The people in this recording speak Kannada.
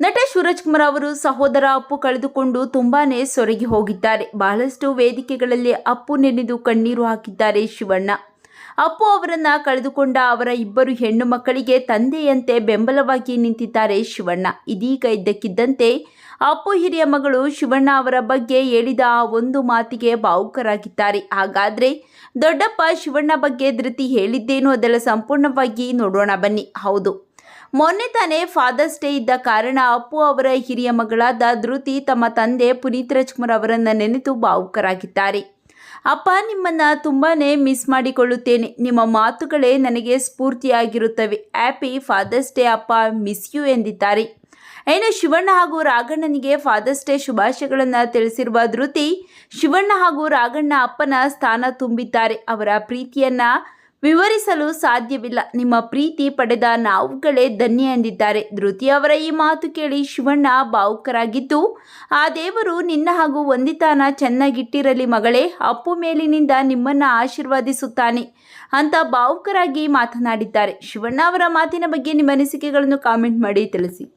ನಟ ಕುಮಾರ್ ಅವರು ಸಹೋದರ ಅಪ್ಪು ಕಳೆದುಕೊಂಡು ತುಂಬಾನೇ ಸೊರಗಿ ಹೋಗಿದ್ದಾರೆ. ಬಹಳಷ್ಟು ವೇದಿಕೆಗಳಲ್ಲಿ ಅಪ್ಪು ನೆನೆದು ಕಣ್ಣೀರು ಹಾಕಿದ್ದಾರೆ ಶಿವಣ್ಣ. ಅಪ್ಪು ಅವರನ್ನ ಕಳೆದುಕೊಂಡ ಅವರ ಇಬ್ಬರು ಹೆಣ್ಣು ಮಕ್ಕಳಿಗೆ ತಂದೆಯಂತೆ ಬೆಂಬಲವಾಗಿ ನಿಂತಿದ್ದಾರೆ ಶಿವಣ್ಣ. ಇದೀಗ ಇದ್ದಕ್ಕಿದ್ದಂತೆ ಅಪ್ಪು ಹಿರಿಯ ಮಗಳು ಶಿವಣ್ಣ ಅವರ ಬಗ್ಗೆ ಹೇಳಿದ ಆ ಒಂದು ಮಾತಿಗೆ ಭಾವುಕರಾಗಿದ್ದಾರೆ. ಹಾಗಾದ್ರೆ ದೊಡ್ಡಪ್ಪ ಶಿವಣ್ಣ ಬಗ್ಗೆ ಧೃತಿ ಹೇಳಿದ್ದೇನು ಅದೆಲ್ಲ ಸಂಪೂರ್ಣವಾಗಿ ನೋಡೋಣ ಬನ್ನಿ. ಹೌದು. ಮೊನ್ನೆ ತಾನೇ ಫಾದರ್ಸ್ ಡೇ ಇದ್ದ ಕಾರಣ ಅಪ್ಪು ಅವರ ಹಿರಿಯ ಮಗಳಾದ ಧೃತಿ ತಮ್ಮ ತಂದೆ ಪುನೀತ್ ರಾಜ್ಕುಮಾರ್ ಅವರನ್ನ ನೆನೆದು ಭಾವುಕರಾಗಿದ್ದಾರೆ. ಅಪ್ಪ, ನಿಮ್ಮನ್ನ ತುಂಬಾನೇ ಮಿಸ್ ಮಾಡಿಕೊಳ್ಳುತ್ತೇನೆ. ನಿಮ್ಮ ಮಾತುಗಳೇ ನನಗೆ ಸ್ಫೂರ್ತಿಯಾಗಿರುತ್ತವೆ. ಹ್ಯಾಪಿ ಫಾದರ್ಸ್ ಡೇ ಅಪ್ಪ ಮಿಸ್ ಯು ಎಂದಿದ್ದಾರೆ. ಇನ್ನು ಶಿವಣ್ಣ ಹಾಗೂ ರಾಘಣ್ಣನಿಗೆ ಫಾದರ್ಸ್ ಡೇ ಶುಭಾಶಯಗಳನ್ನು ತಿಳಿಸಿರುವ ಧೃತಿ, ಶಿವಣ್ಣ ಹಾಗೂ ರಾಘಣ್ಣ ಅಪ್ಪನ ಸ್ಥಾನ ತುಂಬಿದ್ದಾರೆ. ಅವರ ಪ್ರೀತಿಯನ್ನ ವಿವರಿಸಲು ಸಾಧ್ಯವಿಲ್ಲ. ನಿಮ್ಮ ಪ್ರೀತಿ ಪಡೆದ ನಾವುಗಳೇ ಧನ್ಯ ಎಂದಿದ್ದಾರೆ. ಧೃತಿ ಅವರ ಈ ಮಾತು ಕೇಳಿ ಶಿವಣ್ಣ ಭಾವುಕರಾಗಿದ್ದು, ಆ ದೇವರು ನಿನ್ನ ಹಾಗೂ ವಂದಿತಾನ ಚೆನ್ನಾಗಿಟ್ಟಿರಲಿ ಮಗಳೇ, ಅಪ್ಪು ಮೇಲಿನಿಂದ ನಿಮ್ಮನ್ನ ಆಶೀರ್ವಾದಿಸುತ್ತಾನೆ ಅಂತ ಭಾವುಕರಾಗಿ ಮಾತನಾಡಿದ್ದಾರೆ. ಶಿವಣ್ಣ ಅವರ ಮಾತಿನ ಬಗ್ಗೆ ನಿಮ್ಮ ಅನಿಸಿಕೆಗಳನ್ನು ಕಾಮೆಂಟ್ ಮಾಡಿ ತಿಳಿಸಿ.